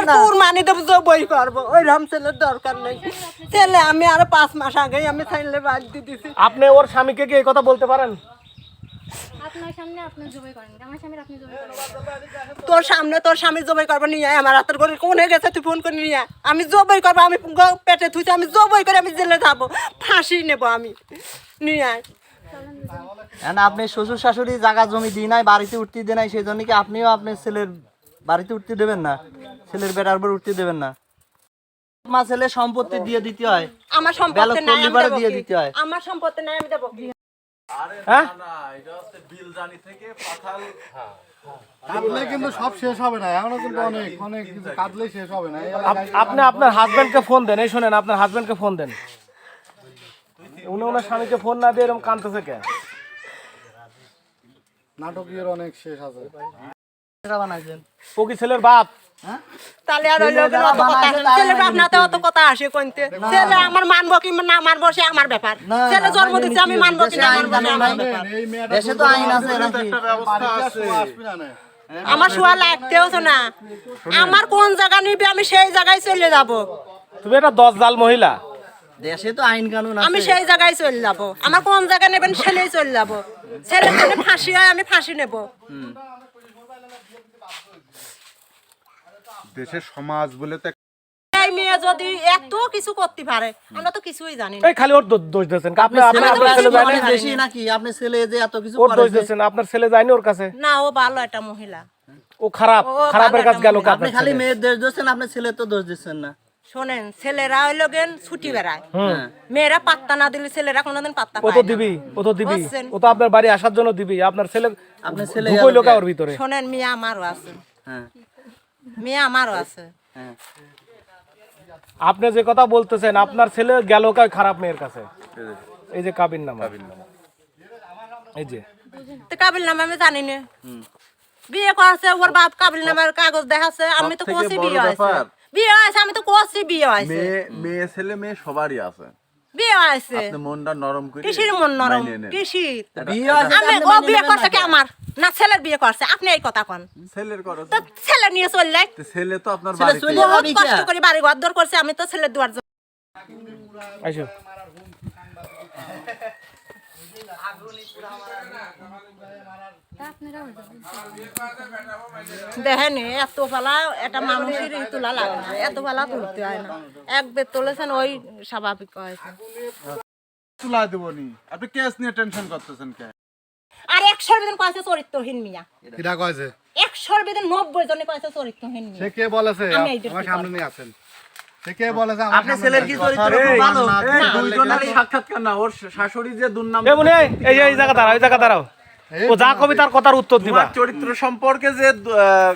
ছেলের কুর মানি দেবো বই করব ওই রাম ছেলের দরকার নেই। ছেলে আমি আরও পাঁচ মাস আগেই আমি ছেলে বাদ দিয়ে দিছি। আপনি ওর স্বামীকে কি এই কথা বলতে পারেন? আপনার সামনে আপনি জবাই করেন। আমার স্বামীর আপনি জবাই করেন। তোর সামনে তোর স্বামী জবাই করব নিয়ে আয়। আমার হাতের করে কোনে গেছে তুই ফোন করে নিয়ে আয়। আমি জবাই করব আমি পেটে থুইছি আমি জবাই করে আমি জেলে যাব। ফাঁসি নেব আমি। নিয়ে আয়। আপনি শ্বশুর শাশুড়ি জায়গা জমি দিই নাই বাড়িতে উঠতে দিই নাই সেই জন্য কি আপনিও আপনার ছেলের বাড়িতে উঠতে দেবেন না। ছেলের বেটার উপর উঠতে দেবেন না। মা ছেলে সম্পত্তি দিয়ে দিতে হয়। আমার সম্পত্তি নাই আমি দিয়ে দিতে হয়। আমার সম্পত্তি নাই আমি দেবো কি? হ্যাঁ? কাটলে কিন্তু সব শেষ হবে না এখনও কিন্তু অনেক অনেক কিছু কাটলে শেষ হবে না। আপনি আপনার হাজবেন্ডকে ফোন দেন এই শোনেন আপনার হাজবেন্ডকে ফোন দেন। উনি ওনার স্বামীকে ফোন না দিয়ে এরকম কানতেছে কে নাটকের অনেক শেষ আছে। এটা বানাইছেন? ও কি ছেলের বাপ? তাহলে আর ওই লোকের অত কথা ছেলে আপনাতে অত কথা আসে কইতে ছেলে আমার মানবো কি না মানবো সে আমার ব্যাপার। ছেলে জন্ম দিচ্ছে আমি মানবো কি না মানবো সে আমার ব্যাপার। দেশে তো আইন আছে নাকি? শোয়া। আমার লাগতেও তো না। আমার কোন জায়গা নিবে আমি সেই জায়গায় চলে যাব। তুমি একটা দশ জাল মহিলা। দেশে তো আইন কানুন আমি সেই জায়গায় চলে যাব। আমার কোন জায়গা নেবেন ছেলেই চলে যাব। ছেলে ফাঁসি হয় আমি ফাঁসি নেব। দেশের সমাজ বলে তো এই মেয়ে যদি এত কিছু করতে পারে আমরা তো কিছুই জানি না। এই খালি ওর দো- দোষ দিয়েছেন। আপনি ছেলে আপনার ছেলে যায়নি? বেশি নাকি? আপনি ছেলে যে এত কিছু ওর দোষ দিয়েছেন। আপনার ছেলে যায়নি ওর কাছে? না ও ভালো একটা মহিলা। ও খারাপ খারাপের কাজ গেল একটা কাজ খালি মেয়ের দোষ দিচ্ছেন আপনার ছেলে তো দোষ দিচ্ছেন না। শোনেন ছেলেরা হইল গেন ছুটি বেড়ায়। মেয়েরা পাত্তা না দিলে ছেলেরা কোনোদিন পাত্তা ও পায় তো না। দিবি ও তো দিবি। বুঝছেন? ও তো আপনার বাড়ি আসার জন্য দিবি। আপনার ছেলে আপনার ছেলে ঢুকইলো? ভিতরে? শোনেন মেয়ে আমারও আছে। হ্যাঁ। মেয়ে আমারও আছে। আপনি যে কথা বলতেছেন আপনার ছেলে গেল কার খারাপ মেয়ের কাছে? এই যে কাবির নামা। এই যে। তো কাবিল নামে আমি জানি না। বিয়ে করছে ওর বাপ কাবিল নামের কাগজ দেখাচ্ছে আমি তো কোসি বিয়ে হয়েছে। বিয়ে হয়েছে আমি তো কোসি বিয়ে হয়েছে। মেয়ে ছেলে মেয়ে সবারই আছে। বিয়ে হয়েছে আপনি মনটা নরম করে কৃষির মন নরম নেন। বিয়ে আমি ও বিয়ে করছে কি আমার? না ছেলের বিয়ে করছে। আপনি এই কথা কন। ছেলের তো ছেলে নিয়ে চললে? তো ছেলে তো আপনার বাড়িতে। চলে বহুত কষ্ট করে বাড়ি ঘর দর করছে আমি তো ছেলের দুয়ার জন্য দেখেন এত পালা একটা মানুষের তোলা লাগে না এত পালা তুলতে হয় না। এক বের তুলেছেন ওই স্বাভাবিক হয়েছে তুলা দেবনি আপনি কেস নিয়ে টেনশন করতেছেন কে আর একশোর বেদিন কয়েছে চরিত্রহীন মিয়া। কিরা কয়েছে? একশোর বেদিন নব্বই জনে কয়েছে চরিত্রহীন সে মিয়া কে বলেছে? আমার সামনে নিয়ে সে কে বলেছে আমার সামনে ছেলের কথার উত্তর দিবা। চরিত্র সম্পর্কে যে আহ,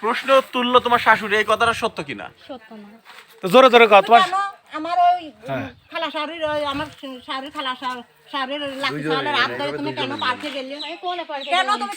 প্রশ্ন তুললো তোমার শাশুড়ি এই কথাটা সত্য কিনা? সত্য না। তো জোরে জোরে কর তোমার আমার ওই খালা শাড়ির ওই আমার শাড়ির খালা শাড়ির লাঠি চালের হাত ধরে তুমি কেন পার্কে গেলে? কেন তুমি